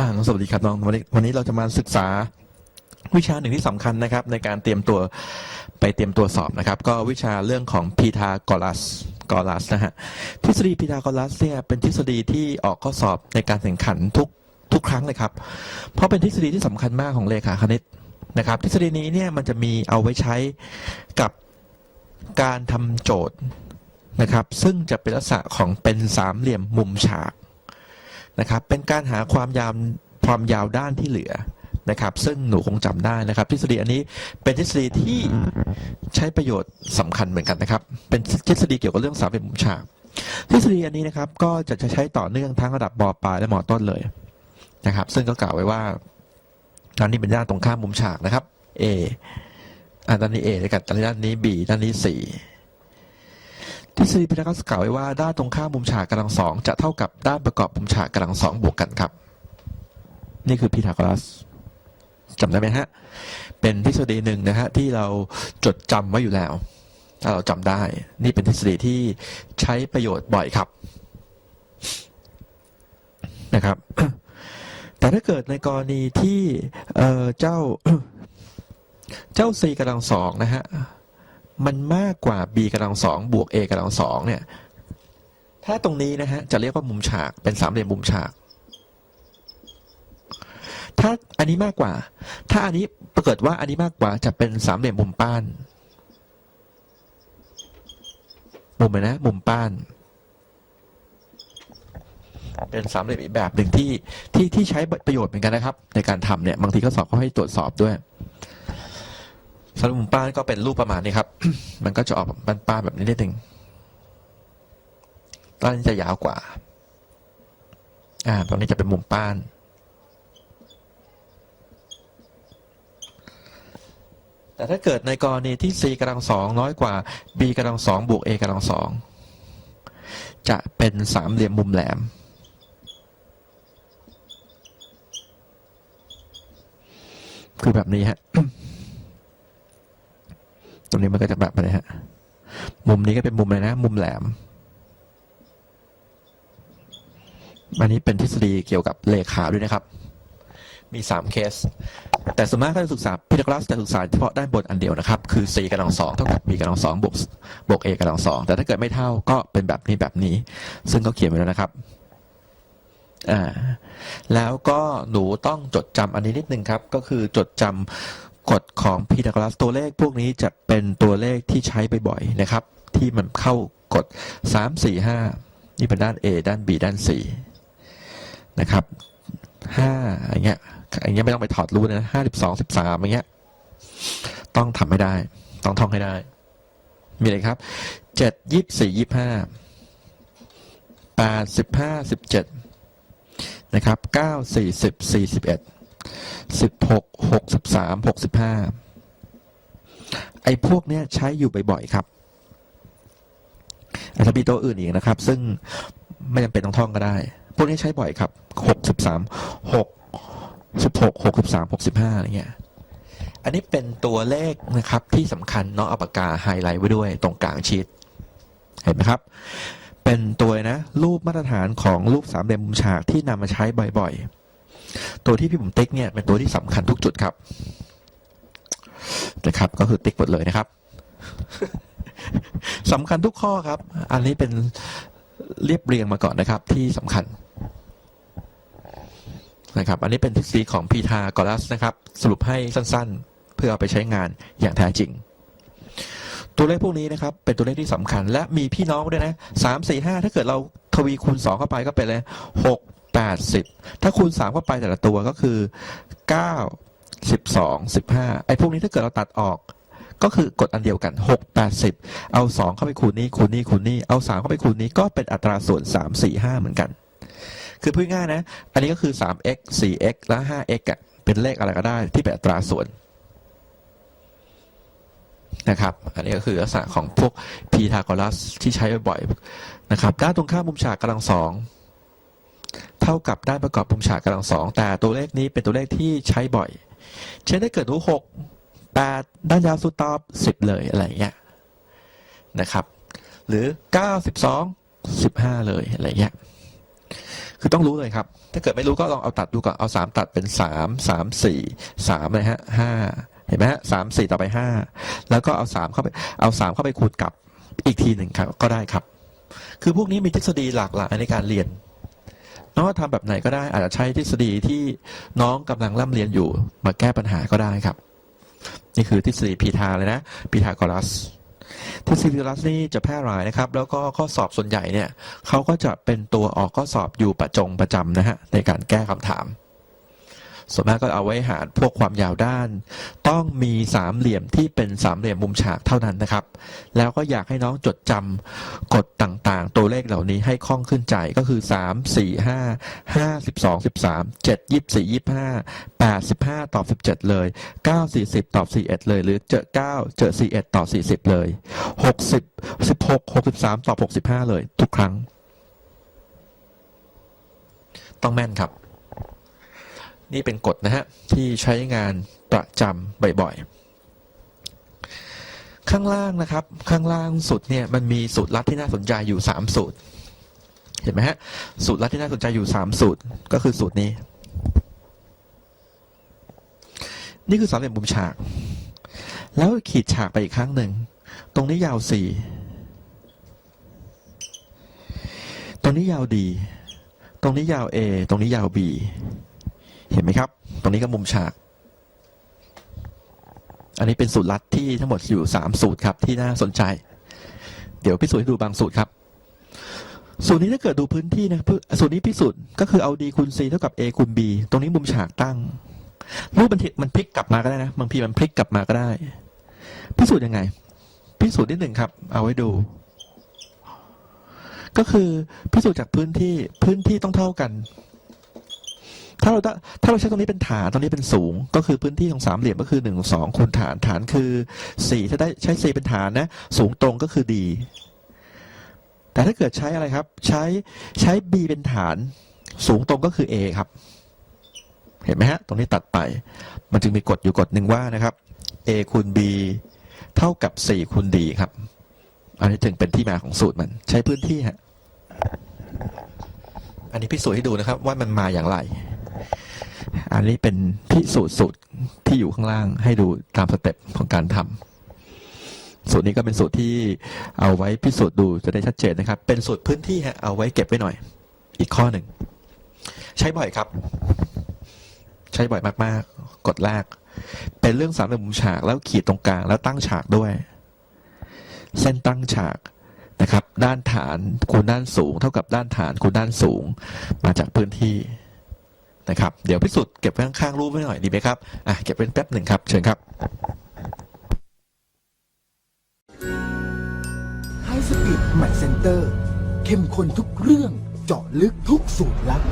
อ่าน้องสวัสดีครับน้องวันนี้วันนี้เราจะมาศึกษาวิชาหนึ่งที่สำคัญนะครับ ในการเตรียมตัวไปเตรียมตัวสอบนะครับ ก็วิชาเรื่องของพีทากรัสกรัสนะฮะทฤษฎีพีทากรัสเนี่ยเป็นทฤษฎีที่ออกข้อสอบในการแข่งขันทุกทุกครั้งเลยครับ เพราะเป็นทฤษฎีที่สำคัญมากของเลขาคณิตนะครับ ทฤษฎีนี้เนี่ยมันจะมีเอาไว้ใช้กับการทำโจทย์นะครับ ซึ่งจะเป็นลักษณะของเป็นสามเหลี่ยมมุมฉาก นะครับเป็นการหาความยาวความยาวด้านที่เหลือนะครับซึ่งหนูคงจำได้นะครับ ทฤษฎีอันนี้เป็นทฤษฎีที่ใช้ประโยชน์สำคัญเหมือนกันนะครับ เป็นทฤษฎีเกี่ยวกับเรื่องสามเหลี่ยมมุมฉากทฤษฎีอันนี้นะครับก็จะใช้ต่อเนื่องทั้งระดับมปลายและมต้นเลยนะครับ ซึ่งก็กล่าวไว้ว่าด้านนี้เป็นด้านตรงข้ามมุมฉากนะครับ A อ่าด้านนี้ A แล้วกันด้านนี้ B ด้านนี้ C ทฤษฎีพีทาโกรัสกล่าวไว้ว่าด้านตรงข้ามมุมฉากกำลังสองจะเท่ากับด้านประกอบมุมฉากกำลังสองบวกกันครับ นี่คือพีทาโกรัสจำได้ไหมฮะ เป็นทฤษฎีหนึ่งนะฮะที่เราจดจำไว้อยู่แล้ว ถ้าเราจำได้ นี่เป็นทฤษฎีที่ใช้ประโยชน์บ่อยครับนะครับ แต่ถ้าเกิดในกรณีที่เเจ้าเจ้า c กำลังสองนะฮะ มันมากกว่า b กำลังสองบวก a กำลังสองเนี่ย ถ้าตรงนี้นะฮะจะเรียกว่ามุมฉากเป็นสามเหลี่ยมมุมฉาก ถ้าอันนี้มากกว่า ถ้าอันนี้ปรากฏว่าอันนี้มากกว่าจะเป็นสามเหลี่ยมมุมป้านมุมเลยนะมุมป้าน เป็นสามเหลี่ยมอีกแบบหนึ่งที่ที่ที่ใช้ประโยชน์เหมือนกันนะครับ ในการทำเนี่ยบางทีก็สอบเขาให้ตรวจสอบด้วย สำหรับมุมป้านก็เป็นรูปประมาณนี้ครับ มันก็จะออกแบบป้านแบบนี้นิดนึงตอนนี้จะยาวกว่า อ่าตรงนี้จะเป็นมุมป้าน แต่ถ้าเกิดในกรณีที่ c กำลังสองน้อยกว่า b กำลังสองบวก a กำลังสองจะเป็นสามเหลี่ยมมุมแหลม คือแบบนี้ฮะ ตรงนี้มันก็จะแบบนี้ฮะ มุมนี้ก็เป็นมุมอะไรนะ มุมแหลม อันนี้เป็นทฤษฎีเกี่ยวกับเลขาด้วยนะครับ มีสามเคส แต่ส่วนมากถ้าจะศึกษาพีทาโกรัสจะศึกษาเฉพาะด้านบนอันเดียวนะครับ คือ c กำลังสองเท่ากับ b กำลังสองบวกบวก a กำลังสองแต่ถ้าเกิดไม่เท่าก็เป็นแบบนี้แบบนี้ ซึ่งเขาเขียนไว้แล้วนะครับอ่าแล้วก็หนูต้องจดจำอันนี้นิดนึงครับ ก็คือจดจำ กฎของพีทาโกรัสตัวเลขพวกนี้จะเป็นตัวเลขที่ใช้บ่อยๆนะครับ ที่มันเข้ากฎสามสี่ห้านี่เป็นด้าน A ด้าน B ด้าน C นะครับห้าอย่างเงี้ยอย่างเงี้ยไม่ต้องไปถอดรู้นะห้าสิบสองสิบสามอย่างเงี้ยต้องทำให้ได้ ต้องท่องให้ได้ มีอะไรครับเจ็ดยี่สี่ยี่ห้าแปดสิบห้าสิบเจ็ดนะครับเก้าสี่สิบสี่สิบเอ็ด สิบหกหกสิบสามหกสิบห้าไอ้พวกเนี้ยใช้อยู่บ่อยๆครับ อาจจะมีตัวอื่นอีกนะครับ ซึ่งไม่จำเป็นต้องท่องก็ได้ พวกนี้ใช้บ่อยครับหกสิบสามหกสิบหกหกสิบสามหกสิบห้าอะไรเงี้ย อันนี้เป็นตัวเลขนะครับที่สำคัญน้องเอาปากกาไฮไลท์ไว้ด้วยตรงกลางชีตเห็นไหมครับ เป็นตัวนะ รูปมาตรฐานของรูปสามเหลี่ยมมุมฉากที่นำมาใช้บ่อยๆ ตัวที่พี่ผมติ๊กเนี่ยเป็นตัวที่สำคัญทุกจุดครับนะครับ ก็คือติ๊กหมดเลยนะครับสำคัญทุกข้อครับ อันนี้เป็นเรียบเรียงมาก่อนนะครับ ที่สำคัญนะครับ อันนี้เป็นทฤษฎีของพีทาโกรัสนะครับ สรุปให้สั้นๆ เพื่อเอาไปใช้งานอย่างแท้จริง ตัวเลขพวกนี้นะครับ เป็นตัวเลขที่สำคัญ และมีพี่น้องด้วยนะสามสี่ห้าถ้าเกิดเราทวีคูณสองเข้าไปก็เป็นเลยหก แปดสิบถ้าคูณสามเข้าไปแต่ละตัวก็คือเก้าสิบสองสิบห้าไอ้พวกนี้ถ้าเกิดเราตัดออก ก็คือกฎอันเดียวกันหกแปดสิบเอาสองเข้าไปคูณนี้คูณนี้คูณนี้ เอาสามเข้าไปคูณนี้ก็เป็นอัตราส่วนสามสี่ห้าเหมือนกัน คือพูดง่ายนะ อันนี้ก็คือ 3x 4x และ 5x อะเป็นเลขอะไรก็ได้ที่เป็นอัตราส่วนนะครับ อันนี้ก็คือลักษณะของพวกพีทาโกรัสที่ใช้บ่อยๆนะครับ ด้านตรงข้ามมุมฉากกำลังสอง เท่ากับด้านประกอบมุมฉากกำลังสองแต่ตัวเลขนี้เป็นตัวเลขที่ใช้บ่อย เช่นถ้าเกิดหนูหกแปดด้านยาวสุดตอบสิบเลยอะไรเงี้ยนะครับ หรือเก้าสิบสองสิบห้าเลยอะไรเงี้ยคือต้องรู้เลยครับ ถ้าเกิดไม่รู้ก็ลองเอาตัดดูก่อน เอาสามตัดเป็นสามสามสี่สามเลยฮะห้าเห็นไหมฮะสามสี่ต่อไปห้าแล้วก็เอาสามเข้าไป เอาสามเข้าไปคูณกับอีกทีหนึ่งครับ ก็ได้ครับ คือพวกนี้มีทฤษฎีหลากหลายในการเรียน น้องทำแบบไหนก็ได้อาจจะใช้ทฤษฎีที่น้องกำลังร่ำเรียนอยู่มาแก้ปัญหาก็ได้ครับ นี่คือทฤษฎีพีทาเลยนะพีทาโกรัสทฤษฎีพีทาโกรัสนี่จะแพร่หลายนะครับ แล้วก็ข้อสอบส่วนใหญ่เนี่ยเขาก็จะเป็นตัวออกข้อสอบอยู่ประจงประจำนะฮะในการแก้คำถาม ส่วนมากก็เอาไว้หารพวกความยาวด้าน ต้องมีสามเหลี่ยมที่เป็นสามเหลี่ยมมุมฉากเท่านั้นนะครับ แล้วก็อยากให้น้องจดจำกฎต่างๆ ตัวเลขเหล่านี้ให้คล่องขึ้นใจก็คือ 3 4 5 5 12 13 7 24 25 85ตอบ17 เลย 9 40ตอบ41 เลย หรือเจอ9เจอ41ตอบ40 เลย 60 16 63ตอบ65 เลย ทุกครั้ง ต้องแม่นครับ นี่เป็นกฎนะฮะ ที่ใช้งานประจำบ่อยๆ ข้างล่างนะครับ ข้างล่างสุดเนี่ยมันมีสูตรลัดที่น่าสนใจอยู่ 3 สูตร เห็นไหมฮะ สูตรลัดที่น่าสนใจอยู่ 3 สูตร ก็คือสูตรนี้ นี่คือสามเหลี่ยมมุมฉาก แล้วขีดฉากไปอีกครั้งหนึ่ง ตรงนี้ยาว 4 ตรงนี้ยาว D ตรงนี้ยาว A ตรงนี้ยาว B เห็นไหมครับ ตรงนี้ก็มุมฉาก อันนี้เป็นสูตรลัดที่ทั้งหมดอยู่สามสูตรครับที่น่าสนใจ เดี๋ยวพิสูจน์ให้ดูบางสูตรครับ สูตรนี้ถ้าเกิดดูพื้นที่นะสูตรนี้พิสูจน์ก็คือเอา d คูณ c เท่ากับ a คูณ b ตรงนี้มุมฉากตั้ง รูปมันทิมันพลิกกลับมาก็ได้นะบางทีมันพลิกกลับมาก็ได้ พิสูจน์ยังไง พิสูจน์นิดหนึ่งครับ เอาไว้ดูก็คือพิสูจน์จากพื้นที่พื้นที่ต้องเท่ากัน ถ้าเราถ้าเราใช้ตรงนี้เป็นฐานตรงนี้เป็นสูง ก็คือพื้นที่ของสามเหลี่ยมก็คือหนึ่งสองคูณฐานฐานคือสี่ถ้าได้ใช้สี่เป็นฐานนะ สูงตรงก็คือดี แต่ถ้าเกิดใช้อะไรครับ ใช้ใช้ b เป็นฐาน สูงตรงก็คือ a ครับ เห็นไหมฮะ ตรงนี้ตัดไป มันจึงมีกฎอยู่กฎหนึ่งว่านะครับ a คูณ b เท่ากับ4คูณ d ครับ อันนี้จึงเป็นที่มาของสูตรมัน ใช้พื้นที่ฮะอันนี้พิสูจน์ให้ดูนะครับว่ามันมาอย่างไร อันนี้เป็นพิสูจน์สูตรที่อยู่ข้างล่างให้ดูตามสเต็ปของการทำสูตรนี้ก็เป็นสูตรที่เอาไว้พิสูจน์ดูจะได้ชัดเจนนะครับ เป็นสูตรพื้นที่ฮะเอาไว้เก็บไว้หน่อย อีกข้อหนึ่ง ใช้บ่อยครับ ใช้บ่อยมากๆ กดแรก เป็นเรื่องสามเหลี่ยมมุมฉากแล้วขีดตรงกลางแล้วตั้งฉากด้วย เส้นตั้งฉากนะครับ ด้านฐานคูณด้านสูง เท่ากับด้านฐานคูณด้านสูง มาจากพื้นที่ นะครับเดี๋ยวพิสูจน์เก็บไว้ข้างๆรูปไว้หน่อยดีไหมครับอะเก็บเป็นแป๊บหนึ่งครับเชิญครับไฮสปีดใหม่เซ็นเตอร์ เข้มข้นทุกเรื่องเจาะลึกทุกสูตรลับ